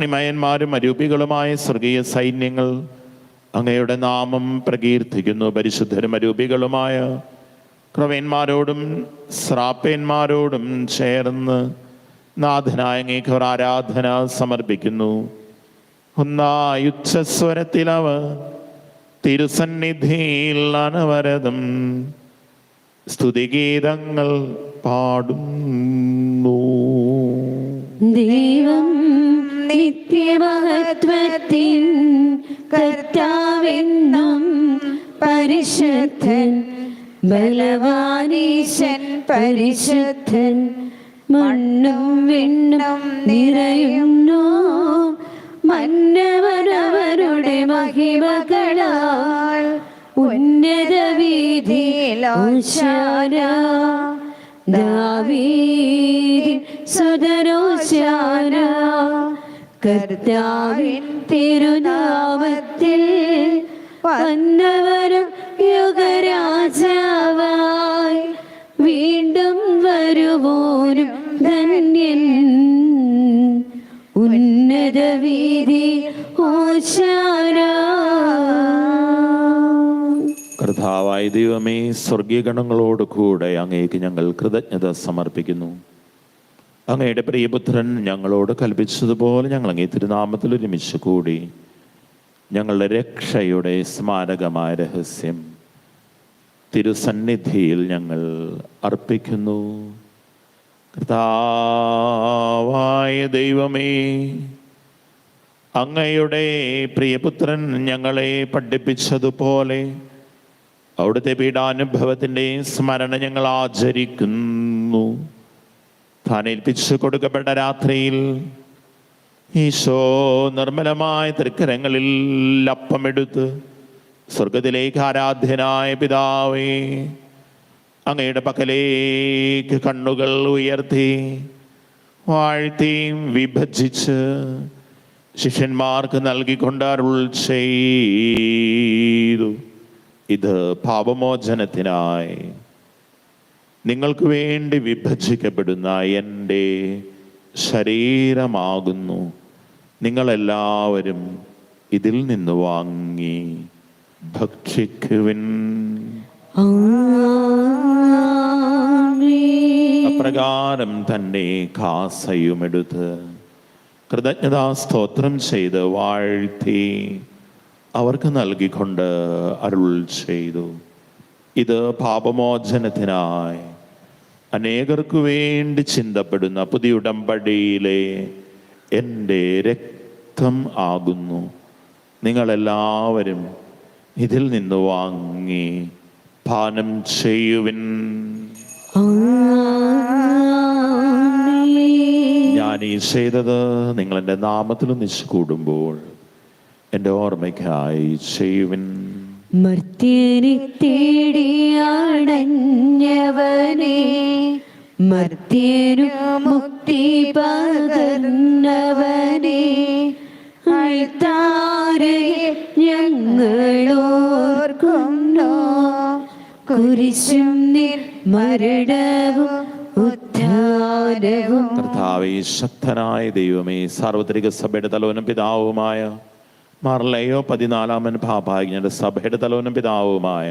അഗ്നിമയന്മാരും അരൂപികളുമായ സ്വർഗീയ സൈന്യങ്ങൾ അങ്ങയുടെ നാമം പ്രകീർത്തിക്കുന്നു. പരിശുദ്ധരും അരൂപികളുമായ ക്രമേന്മാരോടും ശ്രാപ്പേന്മാരോടും ചേർന്ന് നാഥനായ അങ്ങേക്ക് ഒരു ആരാധന സമർപ്പിക്കുന്നു. ഒന്നായുച്ഛസ്വരത്തിൽ അവ തിരുസന്നിധിയിൽ അനവരതം സ്തുതിഗീതങ്ങൾ പാടുന്നു. ദൈവം നിത്യമഹത്വത്തിൻ കർത്താവെന്നും പരിശുദ്ധൻ ബലവാനീശൻ പരിശുദ്ധൻ മണ്ണും വിണ്ണും നിറയുന്നു. മന്നവരവരുടെ മഹിമകളാൽ ഉന്നത വീതിയിലോശാര ദാവീ സുതരോശാന കർത്താവിൻ തിരുനാമത്തിൽ വന്നവരും യുഗരാജാവായി വീണ്ടും വരുവോനും ധന്യൻ. ഉന്നത വീതി കർത്താവായ ദൈവമേ സ്വർഗീയ ഗണങ്ങളോട് കൂടെ അങ്ങേക്ക് ഞങ്ങൾ കൃതജ്ഞത സമർപ്പിക്കുന്നു. അങ്ങയുടെ പ്രിയപുത്രൻ ഞങ്ങളോട് കൽപ്പിച്ചതുപോലെ ഞങ്ങൾ അങ്ങേ തിരുനാമത്തിൽ ഒരുമിച്ച് കൂടി ഞങ്ങളുടെ രക്ഷയുടെ സ്മാരകമായ രഹസ്യം തിരുസന്നിധിയിൽ ഞങ്ങൾ അർപ്പിക്കുന്നു. കർത്താവായ ദൈവമേ അങ്ങയുടെ പ്രിയപുത്രൻ ഞങ്ങളെ പഠിപ്പിച്ചതുപോലെ അവിടുത്തെ പീഡാനുഭവത്തിന്റെ സ്മരണ ഞങ്ങൾ ആചരിക്കുന്നു. താൻ ഏൽപ്പിച്ചു കൊടുക്കപ്പെട്ട രാത്രിയിൽ ഈശോ നിർമ്മലമായ തൃക്കരങ്ങളിൽ അപ്പമെടുത്ത് സ്വർഗത്തിലേക്ക് ആരാധ്യനായ പിതാവേ അങ്ങയുടെ പക്കലേക്ക് കണ്ണുകൾ ഉയർത്തി വാഴ്ത്തിയും വിഭജിച്ച് ശിഷ്യന്മാർക്ക് നൽകിക്കൊണ്ട് അരുൾ ചെയ്തു. ഇത് പാപമോചനത്തിനായി. നിങ്ങൾക്ക് വേണ്ടി വിഭജിക്കപ്പെടുന്ന എന്റെ ശരീരമാകുന്നു. നിങ്ങളെല്ലാവരും ഇതിൽ നിന്ന് വാങ്ങി ഭക്ഷിക്കുവിൻ. അപ്രകാരം തന്നെ കാസയുമെടുത്ത് കൃതജ്ഞതാ സ്തോത്രം ചെയ്ത് വാഴ്ത്തി അവർക്ക് നൽകിക്കൊണ്ട് അരുൾ ചെയ്തു. ഇത് പാപമോചനത്തിനായി. അനേകർക്കു വേണ്ടി ചിന്തപ്പെടുന്ന പുതിയ ഉടമ്പടിയിലെ എന്റെ രക്തം ആകുന്നു. നിങ്ങളെല്ലാവരും ഇതിൽ നിന്ന് വാങ്ങി പാനം ചെയ്യുവിൻ. ഞാൻ ഈ ചെയ്തത് നിങ്ങൾ എന്റെ നാമത്തിൽ ഒന്നിച്ചു കൂടുമ്പോൾ എന്റെ ഓർമ്മയ്ക്കായി ചെയ്യുവിൻ. മർത്യനെ തേടിയാടഞ്ഞവനെ മർത്യനു മുക്തി പകർന്നവനെ അഴുത്താരയെ ഞങ്ങളോർക്കുന്നോ. കുരിശും നിർമരണവും ഉദ്ധാരവും കർത്താവേ ശക്തനായ ദൈവമേ സാർവത്രിക സഭയുടെ തലവനും പിതാവുമായ മാർലയോ പതിനാലാമൻ ഭാഭാഗ്യയുടെ സഭയുടെ തലവനും പിതാവുമായ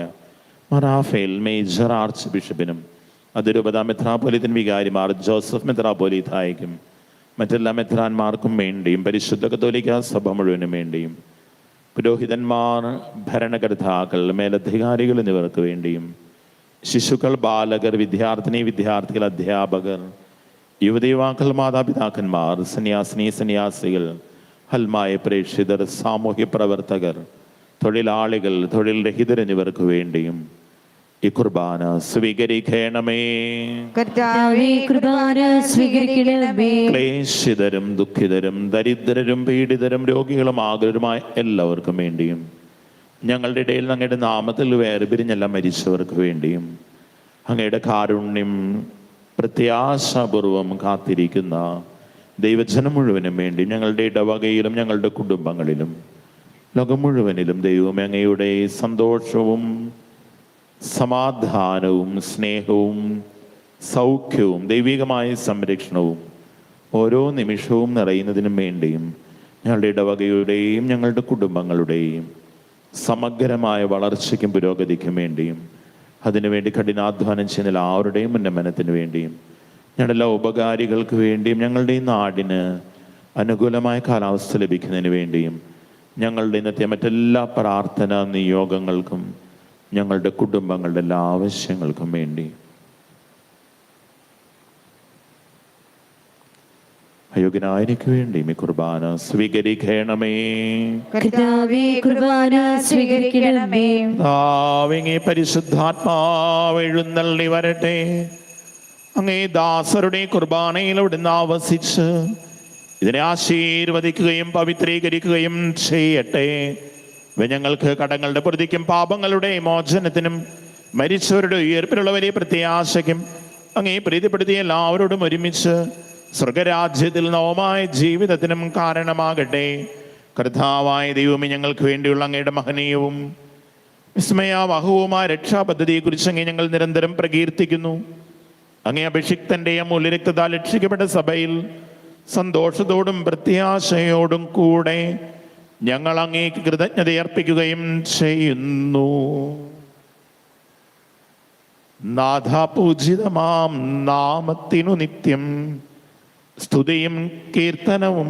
മറാഫേൽ മേജർ ആർച്ച് ബിഷപ്പിനും അതിരൂപത മെത്രാപൊലിതൻ വികാരിമാർ ജോസഫ് മെത്രാപൊലിതായിക്കും മറ്റെല്ലാ മെത്രാന്മാർക്കും വേണ്ടിയും പരിശുദ്ധ കത്തോലിക്ക സഭ മുഴുവനും വേണ്ടിയും പുരോഹിതന്മാർ ഭരണകർത്താക്കൾ മേലധികാരികൾ എന്നിവർക്ക് വേണ്ടിയും ശിശുക്കൾ ബാലകർ വിദ്യാർത്ഥിനി വിദ്യാർത്ഥികൾ അധ്യാപകർ യുവതിയുവാക്കൾ മാതാപിതാക്കന്മാർ സന്യാസിനി സന്യാസികൾ ഹൽമായ പ്രേക്ഷിതർ സാമൂഹ്യ പ്രവർത്തകർ തൊഴിലാളികൾ തൊഴിൽ രഹിതർ എന്നിവർക്ക് വേണ്ടിയും ഈ കുർബാന സ്വീകരിക്കണമേ. ക്ലേശിതരും ദുഃഖിതരും ദരിദ്രരും പീഡിതരും രോഗികളും ആഗ്രഹമായ എല്ലാവർക്കും വേണ്ടിയും ഞങ്ങളുടെ ഇടയിൽ അങ്ങയുടെ നാമത്തിൽ വേർപിരിഞ്ഞെല്ലാം മരിച്ചവർക്ക് വേണ്ടിയും അങ്ങയുടെ കാരുണ്യം പ്രത്യാശാപൂർവം കാത്തിരിക്കുന്ന ദൈവജനം മുഴുവനും വേണ്ടി ഞങ്ങളുടെ ഇടവകയിലും ഞങ്ങളുടെ കുടുംബങ്ങളിലും ലോകം മുഴുവനിലും ദൈവമേ അങ്ങയുടെ സന്തോഷവും സമാധാനവും സ്നേഹവും സൗഖ്യവും ദൈവികമായ സംരക്ഷണവും ഓരോ നിമിഷവും നിറയുന്നതിനും വേണ്ടിയും ഞങ്ങളുടെ ഇടവകയുടെയും ഞങ്ങളുടെ കുടുംബങ്ങളുടെയും സമഗ്രമായ വളർച്ചയ്ക്കും പുരോഗതിക്കും വേണ്ടിയും അതിനുവേണ്ടി കഠിനാധ്വാനം ചെയ്യുന്ന എല്ലാവരുടെയും ഉന്നമനത്തിന് വേണ്ടിയും ഞങ്ങളുടെ എല്ലാ ഉപകാരികൾക്ക് വേണ്ടിയും ഞങ്ങളുടെ ഈ നാടിന് അനുകൂലമായ കാലാവസ്ഥ ലഭിക്കുന്നതിന് വേണ്ടിയും ഞങ്ങളുടെ ഇന്നത്തെ മറ്റെല്ലാ പ്രാർത്ഥന നിയോഗങ്ങൾക്കും ഞങ്ങളുടെ കുടുംബങ്ങളുടെ എല്ലാ ആവശ്യങ്ങൾക്കും വേണ്ടി. അയോഗ്യനായനിക്ക് വേണ്ടി ഈ കുർബാന സ്വീകരിക്കണമേ. കർത്താവേ കുർബാന സ്വീകരിക്കണമേ. താവിങ്ങി പരിശുദ്ധാത്മാവ് എഴുന്നള്ളി വരട്ടെ. അങ്ങേ ദാസരുടെ കുർബാനയിലൂടെ ആവസിച്ച് ഇതിനെ ആശീർവദിക്കുകയും പവിത്രീകരിക്കുകയും ചെയ്യട്ടെ. ഞങ്ങൾക്ക് കടങ്ങളുടെ പ്രതിക്കും പാപങ്ങളുടെ മോചനത്തിനും മരിച്ചവരുടെ ഉയർപ്പിലുള്ള വലിയ പ്രത്യാശയ്ക്കും അങ്ങേ പ്രീതിപ്പെടുത്തിയ എല്ലാവരോടും ഒരുമിച്ച് സ്വർഗരാജ്യത്തിൽ നവമായ ജീവിതത്തിനും കാരണമാകട്ടെ. കർത്താവായ ദൈവമേ ഞങ്ങൾക്ക് വേണ്ടിയുള്ള അങ്ങയുടെ മഹനീയവും വിസ്മയാവഹവുമായ രക്ഷാപദ്ധതിയെക്കുറിച്ച് അങ്ങേ ഞങ്ങൾ നിരന്തരം പ്രകീർത്തിക്കുന്നു. അങ്ങേ അഭിഷിക്തന്റെ മൂല്യരക്തത രക്ഷിക്കപ്പെട്ട സഭയിൽ സന്തോഷത്തോടും പ്രത്യാശയോടും കൂടെ ഞങ്ങൾ അങ്ങേക്ക് കൃതജ്ഞതയർപ്പിക്കുകയും ചെയ്യുന്നു. നാഥാപൂജിതമാം നാമത്തിനു നിത്യം സ്തുതിയും കീർത്തനവും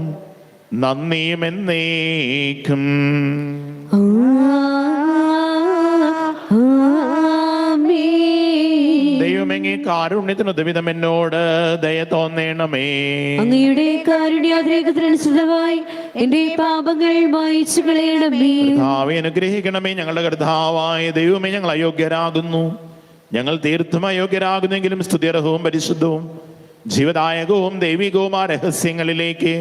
നന്ദിയും എന്നേക്കും ദൈവമെങ്ങി കാരുണ്യത്തിന് ഉദവിധം എന്നോട് ദയ തോന്നേണമേ. അങ്ങയുടെ കാരുണ്യാഗ്രഹത്തിനനുസൃതമായി എന്റെ പാപങ്ങൾ മായിച്ചു കളയണമേ. കർത്താവെ അനുഗ്രഹിക്കണമേ ഞങ്ങളുടെ കർത്താവായ ദൈവമേ ഞങ്ങൾ അയോഗ്യരാകുന്നു. ഞങ്ങൾ തീർത്തും അയോഗ്യരാകുന്നെങ്കിലും സ്തുതിയർഹവും പരിശുദ്ധവും ജീവദായകവും ദൈവികവും ആ രഹസ്യങ്ങളിലേക്ക്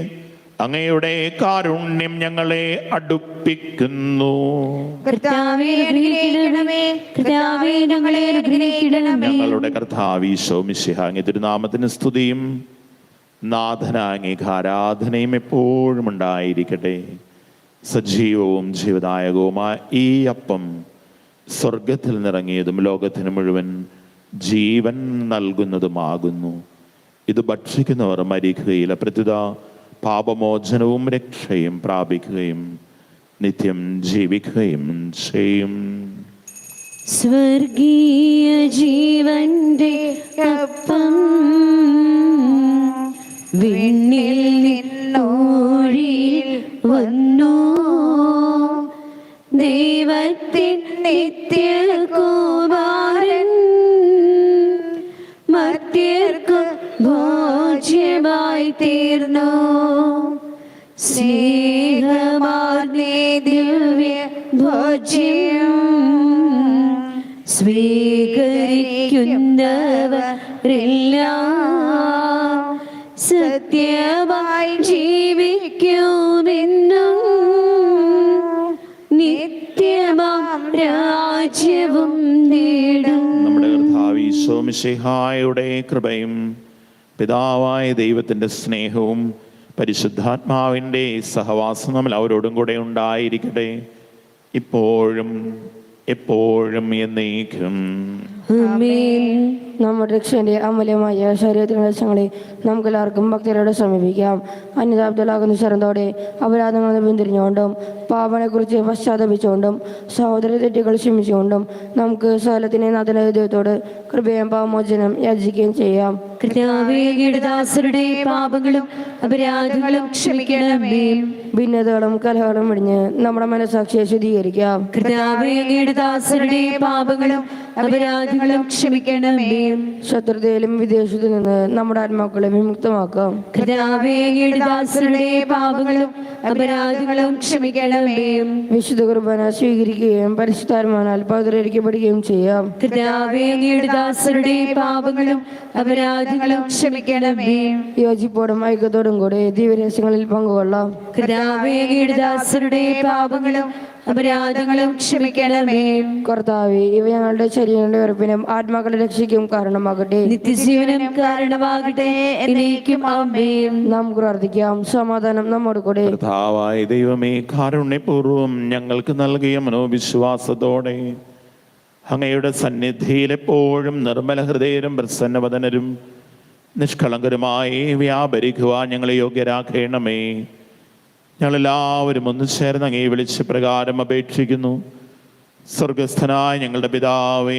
അങ്ങയുടെ കാരുണ്യം ഞങ്ങളെ അടുപ്പിക്കുന്നു. ഞങ്ങളുടെ കർത്താവി തിരുനാമത്തിന് സ്തുതിയും. നാഥനാംഗീകാരാധനയും എപ്പോഴും ഉണ്ടായിരിക്കട്ടെ. സജീവവും ജീവദായകവുമായ ഈ അപ്പം സ്വർഗത്തിൽ നിറങ്ങിയതും ലോകത്തിന് മുഴുവൻ ജീവൻ നൽകുന്നതുമാകുന്നു. ഇത് ഭക്ഷിക്കുന്നവർ മരിക്കുകയില്ല. പ്രത്യുത പാപമോചനവും രക്ഷയും പ്രാപിക്കുകയും നിത്യം ജീവിക്കുകയും ചെയ്യും. സ്വർഗീയ ജീവന്റെ അപ്പം വിണ്ണിൽ നിന്നോഴി വന്നു? ദൈവത്തിൻ നിത്യകുമാരൻ മത്യർക്ക് ഭോജ്യമായി തീർന്നു? സ്നേഹമാർന്നേ ദിവ്യ ഭോജ്യം സ്വീകരിക്കുന്നവരെല്ലാം. സത്യമായി ജീവിക്കുമെന്നും നിത്യമാം രാജ്യവും നേടും. നമ്മുടെ കർത്താവ് ഈശോമിശിഹായുടെ കൃപയും പിതാവായ ദൈവത്തിന്റെ സ്നേഹവും പരിശുദ്ധാത്മാവിന്റെ സഹവാസം നമ്മൾ അവരോടും കൂടെ ഉണ്ടായിരിക്കട്ടെ. ഇപ്പോഴും എപ്പോഴും എന്നേക്കും. നമ്മുടെ രക്ഷന്റെ അമൂല്യമായ ശരീരത്തിനുള്ള വശങ്ങളെ നമുക്ക് എല്ലാവർക്കും ഭക്തരോട് സമീപിക്കാം അന്യതാബ്ദലാകുന്ന ശരന്തോടെ അപരാധങ്ങൾ പിന്തിരിഞ്ഞുകൊണ്ടും പാപനെക്കുറിച്ച് പശ്ചാത്തപിച്ചുകൊണ്ടും സഹോദര തെറ്റുകൾ ക്ഷമിച്ചുകൊണ്ടും നമുക്ക് സകലത്തിനെ നാഥന ദൈവത്തോട് കൃപയും പാമോചനം യാചിക്കുകയും ചെയ്യാം. പാപങ്ങളും അപരാധങ്ങളും ക്ഷമിക്കണമേ. ഭിന്നതകളും കലഹങ്ങളും വിടിഞ്ഞ് നമ്മുടെ മനസാക്ഷിയെ ശുദ്ധീകരിക്കാം. പാപങ്ങളും അപരാധങ്ങളും ക്ഷമിക്കണമേ. ശത്രുതയിലും വിദേശത്തു നിന്ന് നമ്മുടെ ആത്മാക്കളെ വിമുക്തമാക്കാം. ദാസരുടെ പാപങ്ങളും അപരാധങ്ങളും ക്ഷമിക്കണമേ. വിശുദ്ധ കുർബാന സ്വീകരിക്കുകയും പരിശുദ്ധാത്മാനാൽ അത്ഭുതരിക്കപ്പെടുകയും ചെയ്യാം. ദാസരുടെ പാപങ്ങളും അപരാധങ്ങളും ക്ഷമിക്കണമേ. യോജിപ്പോടും ഐക്യത്തോടും കൂടെ ദിവരഹസ്യങ്ങളിൽ പങ്കുകൊള്ളാം. ദാസരുടെ പാപങ്ങളും അപരാധങ്ങളും ക്ഷമിക്കണമേ. കർത്താവെ ഇവ ഞങ്ങളുടെ ശരീരങ്ങളുടെ ഉറപ്പിനും ആത്മാക്കളുടെ രക്ഷയ്ക്കും കാരണമാകട്ടെ. നിത്യജീവനും കാരണമാകട്ടെ. എന്നേക്കും നാം പ്രാർത്ഥിക്കാം. സമാധാനം നമ്മോട് കൂടെ. കർത്താവായ ദൈവമേ കാരുണ്യപൂർവം ഞങ്ങൾക്ക് നൽകിയ മനോവിശ്വാസത്തോടെ അങ്ങയുടെ സന്നിധിയിൽ എപ്പോഴും നിർമ്മല ഹൃദയരും പ്രസന്നവദനരും നിഷ്കളങ്കരുമായി വ്യാപരിക്കുവാൻ ഞങ്ങളെ യോഗ്യരാക്കണമേ. ഞങ്ങളെല്ലാവരും ഒന്ന് ചേർന്ന് അങ്ങേ വിളിച്ച് പ്രകാരം അപേക്ഷിക്കുന്നു. സ്വർഗസ്ഥനായ ഞങ്ങളുടെ പിതാവേ.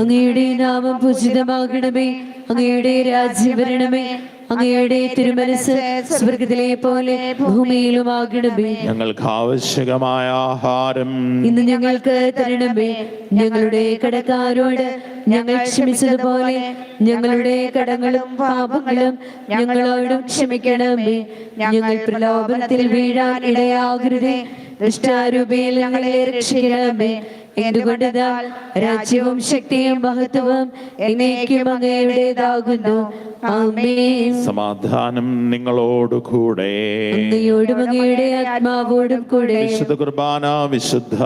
അങ്ങയുടെ നാമം പൂജിതമാകണമേ. അങ്ങയുടെ രാജ്യം വരണമേ. അങ്ങയുടെ തിരുമനസ് സ്വർഗത്തിലെ പോലെ ഭൂമിയിലും ആകണമേ. ഞങ്ങൾക്ക് ആവശ്യകമായ ആഹാരം. ഇന്ന് ഞങ്ങൾക്ക് തരണമേ. ഞങ്ങളുടെ കടക്കാരോട് ഞങ്ങൾ ക്ഷമിച്ചതുപോലെ ഞങ്ങളുടെ കടങ്ങളും പാപങ്ങളും ഞങ്ങളോടും ക്ഷമിക്കണമേ. ഞങ്ങൾ പ്രലോഭനത്തിൽ വീഴാൻ ഇടയാകരുതേ. ദുഷ്ടാരൂപയിൽ ഞങ്ങളെ രക്ഷിക്കണമേ. എന്തുകൊണ്ടെന്നാൽ രാജ്യവും ശക്തിയും മഹത്വവും എന്നേക്കും അങ്ങയുടേതാകുന്നു. ആമേൻ. സമാധാനം നിങ്ങളോട് കൂടെ. അങ്ങയോടും ആത്മാവോടും കൂടെ. വിശുദ്ധ കുർബാന വിശുദ്ധ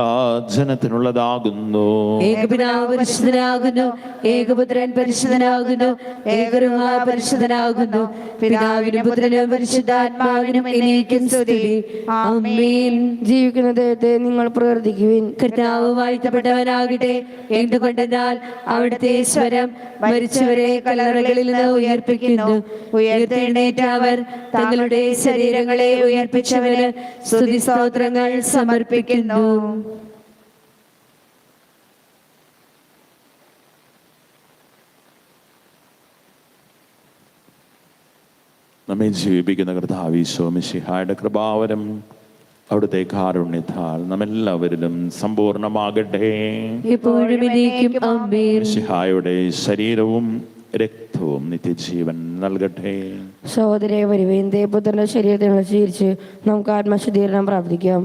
ജനത്തിനുള്ളതാകുന്നു. ഏകപിതാവ് പരിശുദ്ധനാകുന്നു ഏകപുത്രൻ പരിശുദ്ധനാകുന്നു ഏകരുഹ പരിശുദ്ധനാകുന്നു. പിതാവിനും പുത്രനും പരിശുദ്ധാത്മാവിനും എന്നേക്കും സ്തുതി. ആമേൻ. ജീവിക്കുന്ന ദൈവത്തെ നിങ്ങൾ പ്രവർത്തിക്കുവിൻ കർത്താവ് വാഴ്ത്തപ്പെട്ടവനാകട്ടെ എന്തുകൊണ്ടെന്നാൽ അവിടുത്തെ സ്വരം മരിച്ചവരെ കല്ലറകളിൽ നിന്ന് ഉയർപ്പിക്കുന്നു. ഉയർത്തെഴുന്നേറ്റ അവർ തങ്ങളുടെ ശരീരങ്ങളെ ഉയർപ്പിച്ചവന് സ്തുതി സ്തോത്രങ്ങൾ സമർപ്പിക്കുന്നു. നമ്മെ ജീവിപ്പിക്കുന്ന കർത്താവ് ഈശോ മിശിഹായുടെ കൃപാവരം അവിടുത്തെ കാരുണ്യത്താൽ നമ്മെല്ലാവരിലും സമ്പൂർണമാകട്ടെ. മിശിഹായുടെ ശരീരവും രക്തവും നിത്യജീവൻ നൽകട്ടെ. സഹോദരെ വരുവേൻ പുത്രന്റെ ശരീരത്തെ സ്വീകരിച്ച് നമുക്ക് ആത്മശുദ്ധീകരണം പ്രാർത്ഥിക്കാം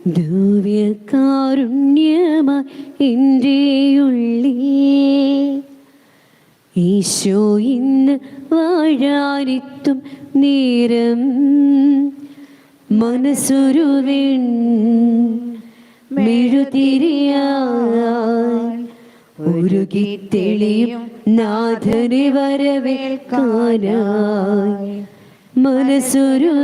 ദിവ്യകാരുണ്യമായി എന്റെ ഉള്ളിൽ ഈശോ ഇന്ന് വാഴാനിത്തും നേരം. മനസ്സൊരുവിൻ മെഴുതിരിയായി ഉരുകി തെളിയും നാഥനെ വരവേൽക്കാനായി. മനസ്സൊരു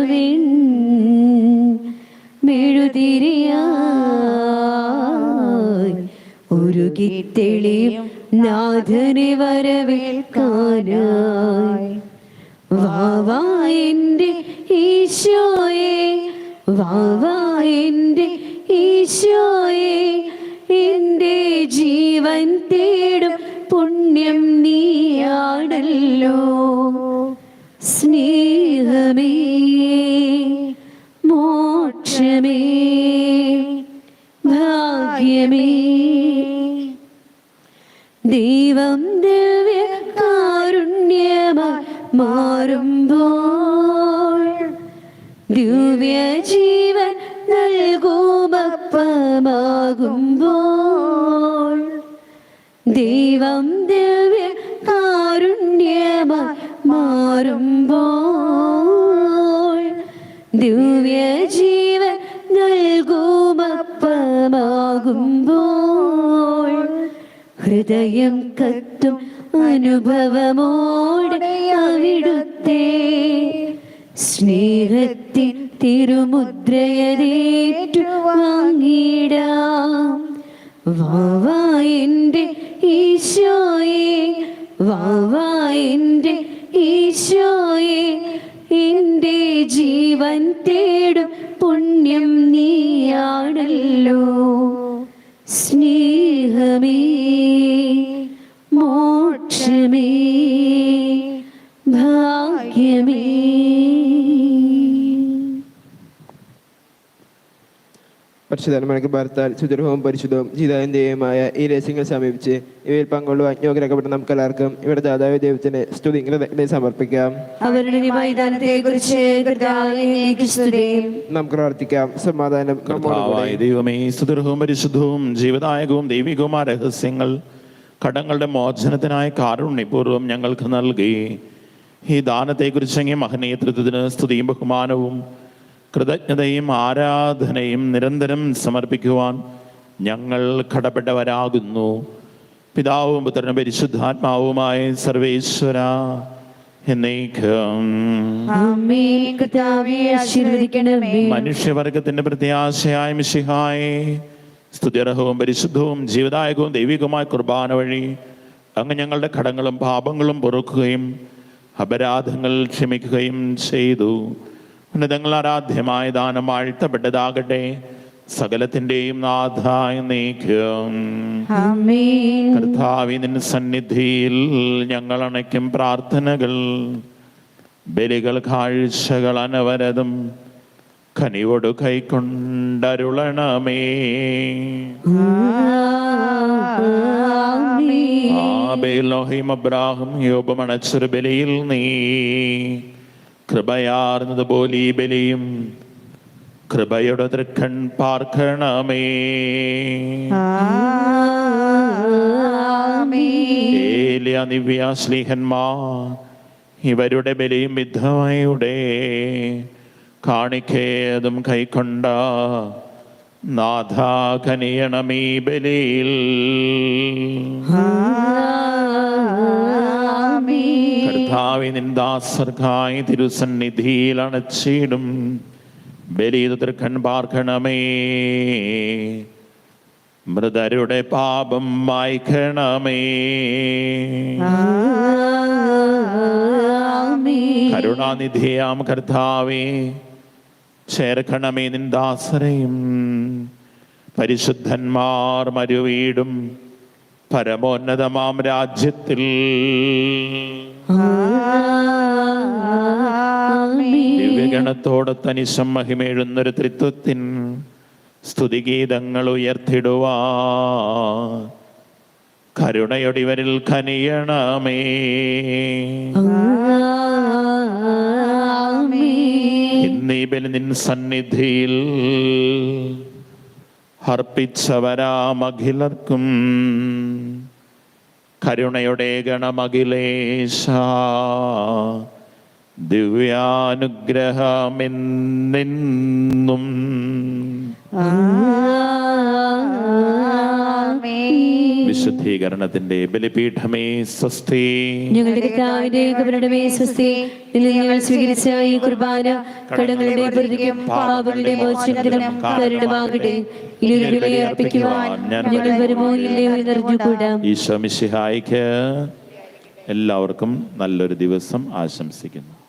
നാഥനെ വരവേൽക്കാനായി. വാവാ എന്റെ ഈശോയെ വാവാ എന്റെ ഈശോയെ. എന്റെ ജീവൻ തേടും പുണ്യം നീയാണല്ലോ. സ്നേഹമേ മോക്ഷമേ ഭാഗ്യമേ. ദൈവം ദിവ്യ കാരുണ്യമായി മാറുമ്പോൾ ദിവ്യ ജീവൻ നൽകുമപ്പമാകുമ്പോൾ ദൈവം ഹൃദയം കത്തും അനുഭവമോടെ അവിടുത്തെ സ്നേഹത്തിൻ തിരുമുദ്രയതേറ്റു വാങ്ങിടാം. ഈശോയെ വാവായിന്റെ ഈശോയെ എന്റെ ജീവൻ തേടും പുണ്യം നീയാണല്ലോ. സ്നേഹമേ. പരിശുദ്ധന്മാർക്ക് ഭർത്താൽ സുദൃഢവും പരിശുദ്ധവും ജീതാന്തിയുമായ ഈ രഹസ്യങ്ങൾ സമീപിച്ച് ഇവയിൽ പങ്കുകൊള്ളുവാൻ യോഗ്യരാക്കപ്പെട്ട നമുക്ക് എല്ലാവർക്കും ഇവിടെ ദാതാവ് ദൈവത്തിന് സ്തുതി സമർപ്പിക്കാം. നമുക്ക് പ്രാർത്ഥിക്കാം. സമാധാനം ദൈവമേ സുദൃഹവും പരിശുദ്ധവും ജീവദായകവും ദൈവികവുമായ രഹസ്യങ്ങൾ കടങ്ങളുടെ മോചനത്തിനായ കാരുണ്യപൂർവം ഞങ്ങൾക്ക് നൽകി. ഈ ദാനത്തെക്കുറിച്ച് അങ്ങേ മഹനീയത്വത്തിന് സ്തുതിയും ബഹുമാനവും കൃതജ്ഞതയും ആരാധനയും നിരന്തരം സമർപ്പിക്കുവാൻ ഞങ്ങൾ കടപ്പെട്ടവരാകുന്നു. പിതാവും പുത്രനും പരിശുദ്ധാത്മാവുമായ സർവേശ്വര മനുഷ്യവർഗത്തിന്റെ പ്രത്യാശയായ മിശിഹായെ സ്തുതിയർഹവും പരിശുദ്ധവും ജീവദായകവും ദൈവികവുമായ കുർബാന വഴി അങ്ങ് ഞങ്ങളുടെ കടങ്ങളും പാപങ്ങളും പൊറുക്കുകയും അപരാധങ്ങൾ ക്ഷമിക്കുകയും ചെയ്തു. ഉന്നതങ്ങൾ ആരാധ്യമായ ദാനം വാഴ്ത്തപ്പെട്ടതാകട്ടെ സകലത്തിന്റെയും നാഥായ നീക്കും കർത്താവിൻ സന്നിധിയിൽ ഞങ്ങൾ അണയ്ക്കും പ്രാർത്ഥനകൾ. ബലികൾ കാഴ്ചകൾ അനവരതും കനിവോട് കൈക്കൊണ്ടരുളണമേ. ആബേലോഹിം അബ്രാഹം യോപമണച്ചൊരു ബലിയിൽ നീ. കൃപയാർന്നതുപോലെ ഈ ബലിയും കൃപയുടെ തൃക്കൺ പാർക്കണമേ. ഏലിയ ദിവ്യ സ്ലീഹന്മാർ ഇവരുടെ ബലിയും വിധവയുടെ കാണിക്കേതും കൈക്കൊണ്ട നാഥ കനിയണമീ ബലിയിൽ. ആമേൻ കർത്താവി നിന്ദാസർഗായ തിരുസന്നിധിയിൽ അണച്ചിടും ബലിതു തൃക്കൺ പാർക്കണമേ. മൃതരുടെ പാപം വായിക്കണമേ. കരുണാനിധിയാം കർത്താവേ ചേർക്കണമേ നിന്ദാസരെയും പരിശുദ്ധന്മാർ മരുവീടും പരമോന്നതമാം രാജ്യത്തിൽ. ദിവ്യഗണത്തോടെ തനിശം മഹിമേഴുന്നൊരു ത്രിത്വത്തിൻ സ്തുതിഗീതങ്ങൾ ഉയർത്തിടുവാ. കരുണയൊടിവരിൽ കനിയണമേ. ഇന്നീ ബലി നിൻ സന്നിധിയിൽ അർപ്പിച്ചവരാമഖിലർക്കും. കരുണയുടെ ഗണമഖിലേശ. ദിവ്യാനുഗ്രഹമെന്നും വിശുദ്ധീകരണത്തിന്റെ ബലിപീഠമേ സ്വസ്തി. ഞങ്ങളുടെ കർത്താവിന്റെ കബരുടെ സ്വസ്തി. ഇന്ന് ഞങ്ങൾ സ്വീകരിച്ച ഈ കുർബാന കടങ്ങളുടെ പ്രതിക്കും പാപങ്ങളുടെ മോചനത്തിനും കരുണമാകട്ടെ. അർപ്പിക്കുവാൻ ഞങ്ങൾ വരുമോ ഇല്ലയോ എന്നറിഞ്ഞുകൂടാ. ഈശോ മിശിഹായിക്ക് എല്ലാവർക്കും നല്ലൊരു ദിവസം ആശംസിക്കുന്നു.